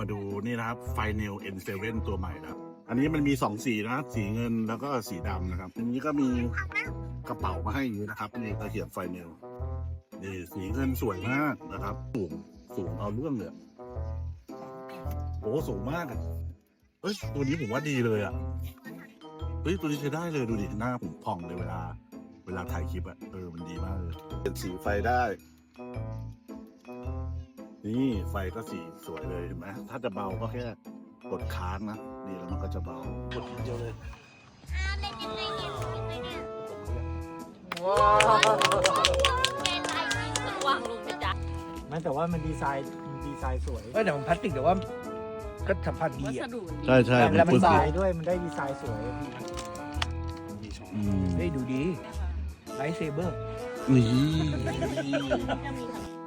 มาดูนี่นะครับไฟเนล N7 ตัวใหม่นะครับ อันนี้มันมีสองสีนะครับ สีเงินแล้วก็สีดำนะครับ อันนี้ก็มีกระเป๋ามาให้อยู่นะครับนี่ก็เขียนไฟเนลนี่สีเงินสวยมากนะครับ สูงสูงเอาเรื่องเลยโอ้สูงมากเอ้ยตัวนี้ผมว่าดีเลยอะเฮ้ยตัวนี้ใช้ได้เลยดูดิหน้าผมผ่องเลยเวลา เวลาถ่ายคลิปอะเออมันดีมากเลยเป็นสีไฟได้ นี่ไฟก็สีสวยเลยเห็นไหมถ้าจะเบาก็แค่กดค้างนะนี่แล้วมันก็จะเบากดทีเดียวเลยอ้าวเล่นยังไงเนี่ยยังไงเนี่ยว้าเล่นอะไรเนี่ยวางลงไปจ้ะไม่แต่ว่ามันดีไซน์ดีไซน์สวยเอ้ยแต่มันพลาสติกแต่ว่าก็สัมผัสดีวัสอะ ดุมันดีใช่ใช่แล้วมันดีไซเบาน์ด้วยมันได้ดีไซน์สวยอืมเฮ้ยดูดีไลท์เซเบอร์ นี่ จะมี